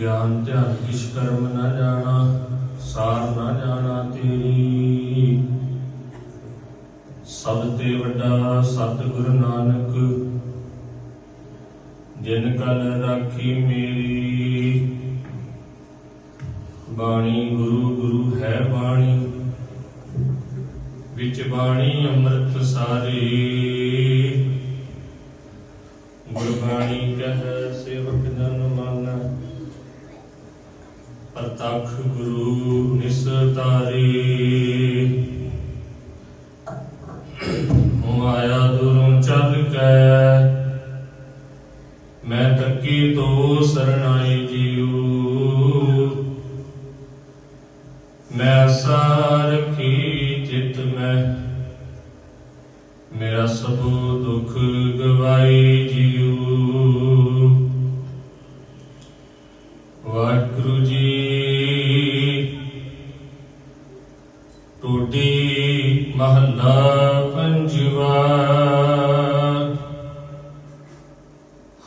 ਗਿਆਨ ਧਿਆਨ, ਕਿਛ ਕਰਮ ਨਾ ਜਾਣਾ, ਸਾਰ ਨਾ ਜਾਣਾ ਤੇਰੀ। ਸਭ ਤੇ ਵੱਡਾ ਸਤਿਗੁਰ ਨਾਨਕ, ਜਿਨ ਕਲ ਰਾਖੀ ਮੇਰੀ। ਬਾਣੀ ਗੁਰੂ ਗੁਰੂ ਹੈ ਬਾਣੀ, ਵਿੱਚ ਬਾਣੀ ਅੰਮ੍ਰਿਤ ਸਾਰੀ। ਗੁਰਬਾਣੀ ਕਹੈ ਸੇਵਕ ਜਨ ਪ੍ਰਤੱਖ ਗੁਰੂ ਨਿਸਤਾਰੀ। ਮਾਇਆ ਦੁਰੋਂ ਚੱਲ ਕੇ। ਮੈਂ ਤੱਕੀ ਤੋ ਸਰਣਾਈ ਜੀਉ। ਮੈਂ ਸਾਰਖੀ ਚਿਤ ਮੈਂ। ਮੇਰਾ ਸਭੋ ਦੁਖ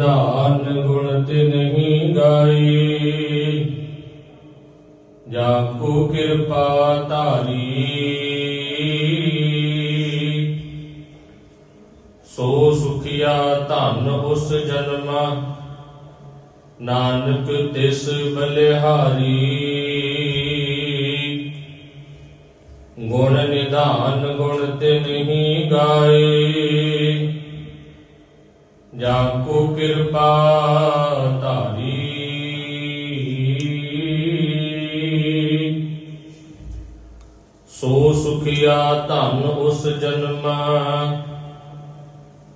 ਗੁਣ ਨਿਧਾਨ ਗੁਣ ਤੇ ਨਹੀਂ ਗਾਈ ਜਾ ਕੋ ਕਿਰਪਾ ਧਾਰੀ ਸੋ ਸੁਖਿਆ ਧਨ ਉਸ ਜਨਮਾ ਨਾਨਕ ਤਿਸ ਬਲਿਹਾਰੀ ਗੁਣ ਨਿਧਾਨ ਗੁਣ ਤੇ ਨਹੀਂ ਗਾਏ ਜਾ ਕੋ ਕਿਰਪਾ ਧਾਰੀ। ਸੋ ਸੁਖਿਆ ਧਨ ਉਸ ਜਨਮਾ।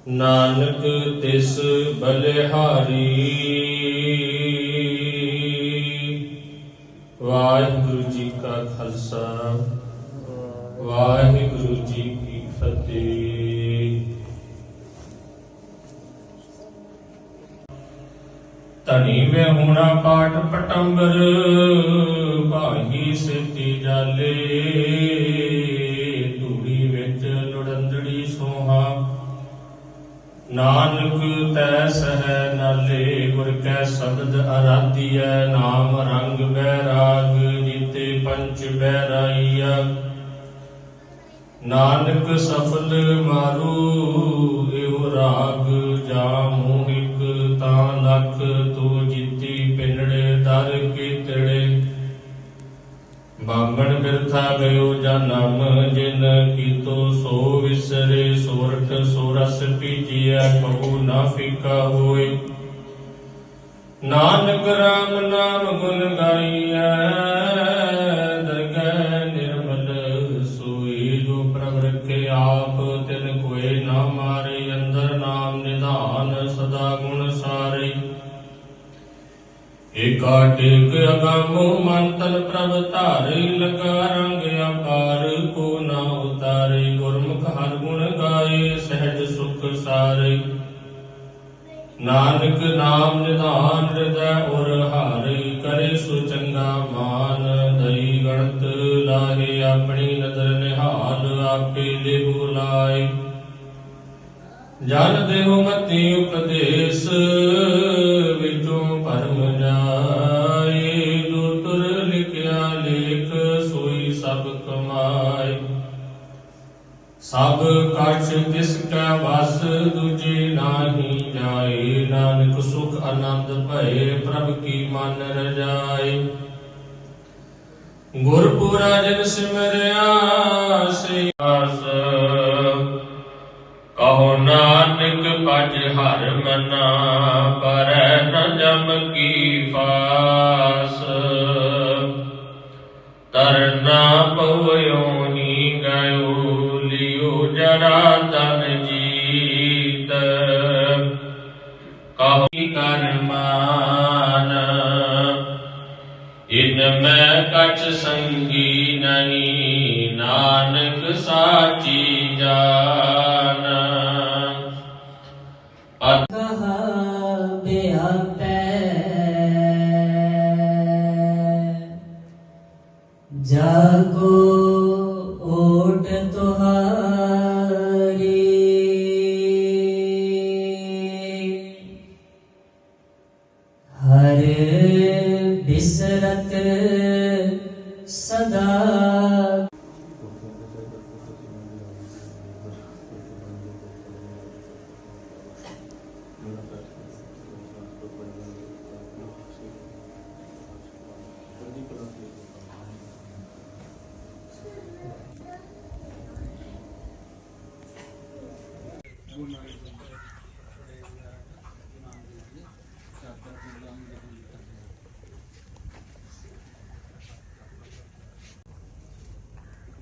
ਨਾਨਕ ਤਿਸ ਬਲਿਹਾਰੀ। ਵਾਹਿਗੁਰੂ ਜੀ ਕਾ ਖਾਲਸਾ। ਵਾਹਿਗੁਰੂ ਧਨੀ ਵੇ ਹੁਣਾ ਪਾਠ ਪਟੰਬਰ, ਭਾਈ ਸਿੱਤੀ ਜਾਲੇ। ਧੂੜੀ ਵਿੱਚ ਲੁੜੰਦੜੀ ਸੋਹਾ। ਨਾਨਕ ਤੈ ਸਹਿ ਨਾਲੇ, ਗੁਰ ਕੈ ਸ਼ਬਦ ਅਰਾਧੀਐ, ਨਾਮ ਰੰਗ ਬੈਰਾਗ, ਜੀਤੇ ਪੰਚ ਬੈਰਾਈਆ ਨਾਨਕ ਸਫਲ ਮਾਰੂ, ਇਹੋ ਰਾਗ ਬਾਮਣ ਬਿਰਥਾ ਗਇਓ ਜਨਮ, ਜਿਨ ਕੀਤੋ ਸੋ ਵਿਸਰੇ ਸੋਰਠ ਸੋਰਸ ਪੀਜੀਐ ਕਹੂ ਨਾ ਫਿਕਾ ਹੋਏ। ਨਾਨਕ ਰਾਮ ਨਾਮ ਗੁਣ ਗਾਈਐ ਟੇਕ ਅਗੰਮੋ ਮਨ ਤਨ ਪ੍ਰਭ ਧਾਰੇ ਲਗਾ ਰੰਗ ਅਪਾਰ ਕੋ ਨਾ ਉਤਾਰੇ ਗੁਰਮੁਖ ਹਰ ਗੁਣ ਗਾਏ, ਸਹਿਜ ਸੁਖ ਸਾਰੇ। ਨਾਨਕ ਨਾਮ ਨਿਧਾਨ ਹਿਰਦੈ ਉਰ ਹਾਰੇ ਕਰੇ ਸੋ ਚੰਗਾ ਮਾਨ, ਦਈ ਗਣਤ ਲਾਹੇ ਆਪਣੀ ਨਦਰ ਨਿਹਾਲ, ਆਪੇ ਦੇ ਬੁਲਾਏ ਜਨ ਦੇਹੁ ਮਤੀ ਉਪਦੇਸ਼ ਨਾਹੀ, ਨਾਨਕ ਸੁਖ ਆਨੰਦ ਭਏ, ਪ੍ਰਭ ਕੀ ਮਨ ਰਜਾਏ ਗੁਰਪੁਰਾ ਜਨ ਸਿਮਰਿਆ ਸੇ ਆਸ ਕਹੋ ਨਾਨਕ ਭਜ ਹਰ ਮਨਾ, ਪਰ ਨ ਜਮ ਬਹੁ ਇਨ ਮੈਂ ਕਛ ਸੰਗੀ ਨਹੀਂ ਨਾਨਕ ਸਾਚੀ ਜਾਨ। ਅਤ ਬਿਆਪੈ ਜਾਗੋ ਓਟ ਤੁਹਾਰੀ।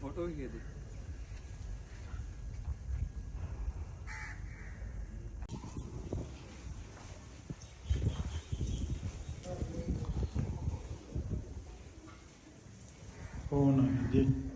ਫੋਟੋ ਹੀ ਇਹਦੀ ਕੌਣ ਹੈ ਜੀ।